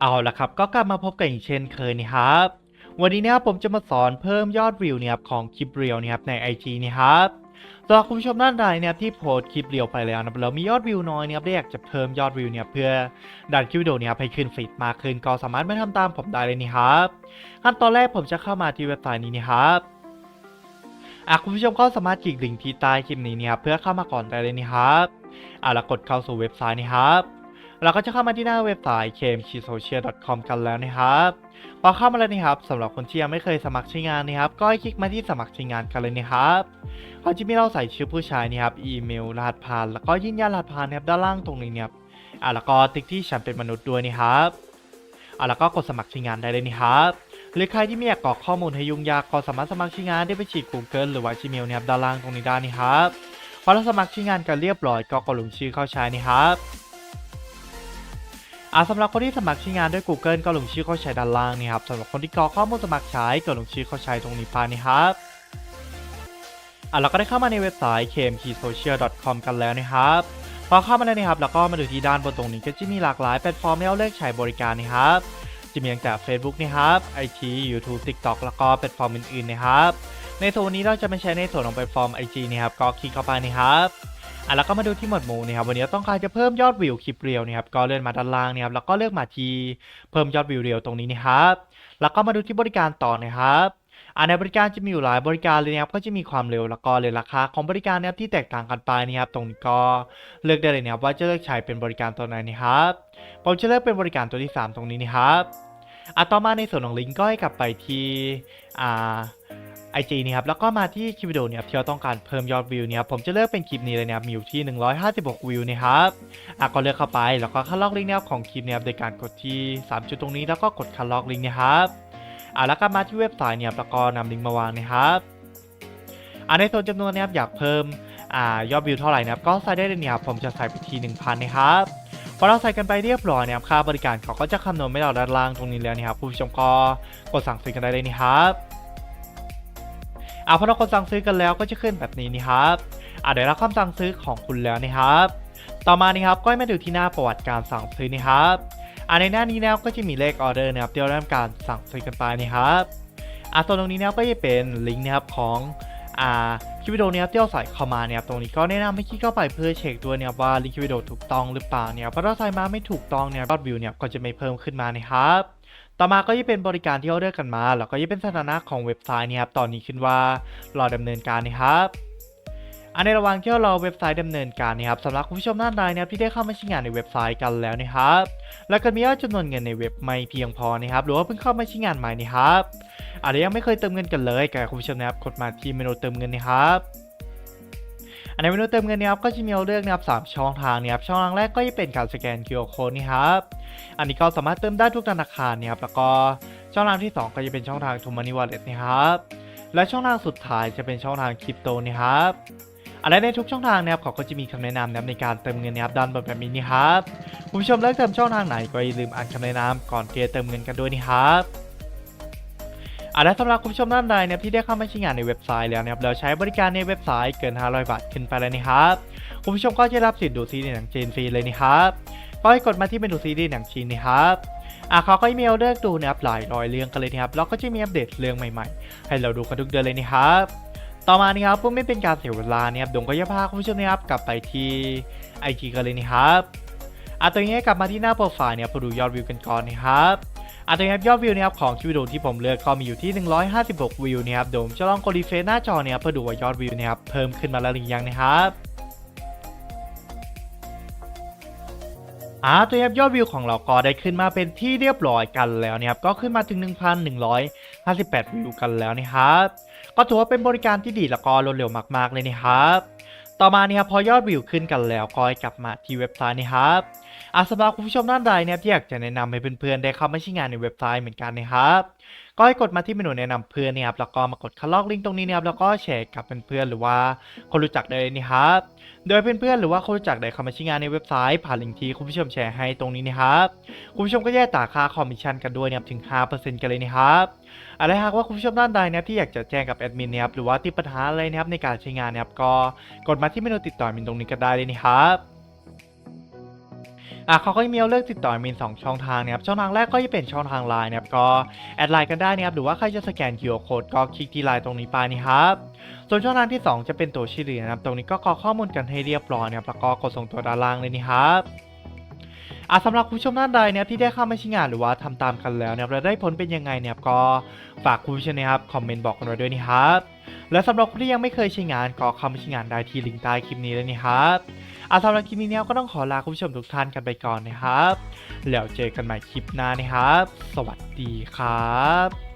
เอาละครับก็กลับมาพบกันอีกเช่นเคยนะครับ วันนี้เนะครับผมจะมาสอนเพิ่มยอดวิวเนี่ยครับของคลิปเรียวเนี่ยครับใน IG นะครับสำหรับคุณผู้ชมท่านใดเนี่ยที่โพสคลิปเรียวไปแล้วนะแล้วมียอดวิวน้อยเนี่ยครับได้อยากจะเพิ่มยอดวิวเนี่ยเพื่อดันคลิปวิดีโอเนี่ยให้ขึ้นฟีดมากขึ้นก็สามารถมาทำตามผมได้เลยนี่ครับขั้นตอนแรกผมจะเข้ามาที่เว็บไซต์นี้นะครับอะคุณผู้ชมก็สามารถคลิกลิงก์ที่ใต้คลิปนี้เนี่ยเพื่อเข้ามาก่อนได้เลยนี่ครับอะแล้วกดเข้าสู่เว็บไซต์นี่ครับ เราก็จะเข้ามาที่หน้าเว็บไซต์ kmsocial.com กันแล้วนะครับพอเข้ามาแล้วนะครับสำหรับคนที่ยังไม่เคยสมัครใช้งานนะครับ ก็ให้คลิกมาที่สมัครใช้งานกันเลยนะครับเขาจะมีเราใส่ชื่อผู้ใช้นะครับอีเมลรหัสผ่าน แล้วก็ยืนยันรหัสผ่านนะครับด้านล่างตรงนี้เนี่ยครับอะแล้วก็ติ๊กที่ฉันเป็นมนุษย์ด้วยนะครับอะแล้วก็กดสมัครใช้งานได้เลยนะครับหรือใครที่ไม่อยากกรอกข้อมูลให้ยุ่งยากก็สามารถสมัครใช้งานได้ไปฉีด Google หรือว่า Gmail นะครับด้านล่างตรงนี้ได้นะครับพอเราสมัครใช้งานกันเรียบร้อยก็กดลงชื่อเข้าใช้นะครับ อ่าสำหรับคนที่สมัครใช้งานด้วย Google ก็ลงชื่อเข้าใช้ด้านล่างนี่ครับสำหรับคนที่กรอกข้อมูลสมัครใช้ก็ลงชื่อเข้าใช้ตรงนี้ไปนะครับอ่าเราก็ได้เข้ามาในเว็บไซต์ kmksocial.com กันแล้วนะครับ พอเข้ามาแล้วนะครับแล้วก็มาดูที่ด้านบนตรงนี้ก็จะมีหลากหลายแพลตฟอร์มให้เราเลือกใช้บริการนะครับ จะมีตั้งแต่ Facebook นะครับ IG YouTube TikTok แล้วก็แพลตฟอร์มอื่นๆนะครับ ในส่วนนนี้เราจะไม่ใช้ในส่วนของแพลตฟอร์ม IG นะครับก็คลิกเข้าไปนะครับ อะแล้วก็มาดูที่หมวดหมู่นะครับวันนี้ต้องการจะเพิ่มยอดวิวคลิปเรียวนะครับก็เลื่อนมาด้านล่างนะครับแล้วก็เลือกมาที่เพิ่มยอดวิวเรียวตรงนี้นะครับแล้วก็มาดูที่บริการต่อนะครับอ่าในบริการจะมีอยู่หลายบริการเลยนะครับก็จะมีความเร็วแล้วก็เลยราคาของบริการนะครับที่แตกต่างกันไปนะครับตรงนี้ก็เลือกได้เลยนะครับว่าจะเลือกใช้เป็นบริการตัวไหนนะครับผมจะเลือกเป็นบริการตัวที่ 3 ตรงนี้นะครับ อะต่อมาในส่วนของลิงก์ก็ให้กลับไปที่อ่า IG นี่ครับ แล้วก็มาที่คลิปวิดีโอเนี่ยที่เราต้องการเพิ่มยอดวิวเนี่ยครับผมจะเลือกเป็นคลิปนี้เลยนะครับ มีอยู่ที่ 156 วิวนะครับอะก็เลือกเข้าไป แล้วก็คัดลอกลิงก์นะครับของคลิปเนี่ยบโดยการกดที่ 3 จุดตรงนี้ แล้วก็กดคัดลอกลิงก์นะครับอะแล้วก็มาที่เว็บไซต์เนี่ยบแล้วก็นำลิงก์มาวางนะครับอะในส่วนจำนวนเนี่ยบอยากเพิ่มอ่ายอดวิวเท่าไหร่นะครับ ก็ใส่ได้เลยเนี่ยบผมจะใส่ไปที่ 1,000 นะครับ พอเราใส่กันไปเรียบร้อยเนี่ยค่าบริการเขาก็จะคำนวณให้เราด้านล่างตรงนี้แล้วนะครับผู้ชมก็กดสั่งซื้อกันได้เลยนะครับอ่าพอเรากดสั่งซื้อกันแล้วก็จะขึ้นแบบนี้นี่ครับอ่าเดี๋ยวรับคำสั่งซื้อของคุณแล้วนะครับ ต่อมานี่ครับก็ให้มาดูที่หน้าประวัติการสั่งซื้อนี่ครับอ่าในหน้านี้นะครับก็จะมีเลขออเดอร์นะครับที่เราทำการสั่งซื้อกันไปนี่ครับอ่าส่วนตรงนี้นะครับก็จะเป็นลิงก์นะครับของ อ่าคลิปวิดีโอเนี้ยเที่ยวใส่เข้ามาเนี่ยตรงนี้ก็แนะนำให้คลิกเข้าไปเพื่อเช็คด้วยนะครับว่าลิงก์คลิปวิดีโอถูกต้องหรือเปล่าเนี่ยเพราะถ้าใส่มาไม่ถูกต้องเนี่ยยอดวิวเนี่ยก็จะไม่เพิ่มขึ้นมานะครับต่อมาก็จะเป็นบริการที่เขาเลือกกันมา แล้วก็จะเป็นสถานะของเว็บไซต์เนี่ครับตอนนี้ขึ้นว่ารอดำเนินการนะครับ อันในระหว่างที่เรารอเว็บไซต์ดำเนินการนะครับสำหรับคุณผู้ชมท่านใดนะครับที่ได้เข้ามาใช้งานในเว็บไซต์กันแล้วนะครับ แล้วก็มียอดจำนวนเงินในเว็บไม่เพียงพอนะครับหรือว่าเพิ่งเข้ามาใช้งานใหม่นะครับอาจจะยังไม่เคยเติมเงินกันเลยกับคุณผู้ชมนะครับกดมาที่เมนูเติมเงินนะครับอันในเมนูเติมเงินนะครับก็จะมีเราเลือกนะครับสามช่องทางนะครับช่องทางแรกก็จะเป็นการสแกน QR code นี่ครับอันนี้ก็สามารถเติมได้ทุกธนาคารเนี่ยครับแล้วก็ช่องทางที่ 2 ก็จะเป็นช่องทาง t ูมานิว a ล l นี่ครับและช่องทางสุดท้ายจะเป็นช่องทางคริปโตนี่ครับ อันและในทุกช่องทางนะครับเขาก็จะมีคำแนะนำนะครับในการเติมเงินนะครับด้านบนแบบนี้ครับคุณผู้ชมเลือกเติมช่องทางไหนก็อย่าลืมอ่านคำแนะนำก่อนที่จะเติมเงินกันด้วยนี่ครับอันและสำหรับคุณผู้ชมท่านใดนะครับที่ได้เข้ามาใช้งานในเว็บไซต์แล้วนะครับเราใช้บริการในเว็บไซต์เกิน 500 บาทขึ้นไปแล้วนี่ครับคุณผู้ชมก็จะรับสิทธิ์ดูซีรีส์หนังจีนฟรีเลยนี่ครับก็ให้กดมาที่เมนูซีรีส์หนังจีนนะครับอะเขาก็มีเอาเลือกดูนะครับหลายร้อยเรื่องกันเลยนะครับแล้วก็จะมีอัปเดตเรื่องใหม่ๆ ให้เราดูกันทุกเดือนเลยนะครับ ต่อมานี่ครับเพื่อไม่เป็นการเสียเวลาเนี่ยครับดงก็จะพาคุณผู้ชมนะครับกลับไปที่ไอจีกันเลยนะครับอะตัวนี้กลับมาที่หน้าโปรไฟล์เนี่ยเพื่อดูยอดวิวกันก่อนนะครับอะตัวนี้ครับยอดวิวนะครับของคลิปวิดีโอที่ผมเลือกก็มีอยู่ที่ 156 วิวนะครับเดี๋ยวผมจะลองกดรีเฟรชหน้าจอเนี่ยเพื่อดูว่ายอดวิวนะครับเพิ่มขึ้นมาแล้วหรือยังนะครับอ่าตัวยับยอดวิวของเราก็ได้ขึ้นมาเป็นที่เรียบร้อยกันแล้วนะครับก็ขึ้นมาถึง 1,158 วิวกันแล้วนะครับ ก็ถือว่าเป็นบริการที่ดีแล้วก็รวดเร็วมาก ๆ เลยนะครับ ต่อมาเนี่ยพอยอดวิวขึ้นกันแล้วก็ให้กลับมาที่เว็บไซต์นะครับ อาสำหรับคุณผู้ชมท่านใดนะครับที่อยากจะแนะนำให้เพื่อนๆได้เข้ามาใช้งานในเว็บไซต์เหมือนกันนะครับก็ให้กดมาที่เมนูแนะนำเพื่อนนะครับแล้วก็มากดคัดลอกลิงก์ตรงนี้นะครับแล้วก็แชร์กับเพื่อนๆหรือว่าคนรู้จักได้เลยนะครับโดยเพื่อนๆหรือว่าคนรู้จักได้เข้ามาใช้งานในเว็บไซต์ผ่านลิงก์ที่คุณผู้ชมแชร์ให้ตรงนี้นะครับคุณผู้ชมก็แยกต่าค่าคอมมิชชั่นกันด้วยนะครับถึง 5%กันเลยนะครับอะไรหากว่าคุณผู้ชมท่านใดนะครับที่อยากจะแจ้งกับแอดมินนะครับหรือว่าติดปัญหาอะไรนะครับในการใช้งานนะครับก็กดมาที่เมนูติดต่อมินตรงนี้ก็ได้เลยนะครับ อะเขาก็มีเอาเลือกติดต่อมีสองช่องทางนะครับช่องทางแรกก็จะเป็นช่องทางไลน์นะครับก็แอดไลน์กันได้นะครับหรือว่าใครจะสแกน QR Code ก็คลิกที่ไลน์ตรงนี้ไปนะครับส่วนช่องทางที่ 2 จะเป็นตัวชื่อเรียนนะครับตรงนี้ก็กรอกข้อมูลกันให้เรียบร้อยนะครับแล้วก็กดส่งตัวด้านล่างเลยนะครับอะสำหรับคุณผู้ชมท่านใดเนี่ยที่ได้เข้ามาใช้งานหรือว่าทำตามกันแล้วเนี่ยแล้วได้ผลเป็นยังไงเนี่ยก็ฝากคุณผู้ชมนะครับคอมเมนต์บอกกันไว้ด้วยนะครับ และสำหรับคนที่ยังไม่เคยใช้งานก็เข้ามาใช้งานได้ที่ลิงก์ใต้คลิปนี้เลยนะครับอาสำหรับคลิปนี้เนี่ยก็ต้องขอลาคุณผู้ชมทุกท่านกันไปก่อนนะครับ แล้วเจอกันใหม่คลิปหน้านะครับ สวัสดีครับ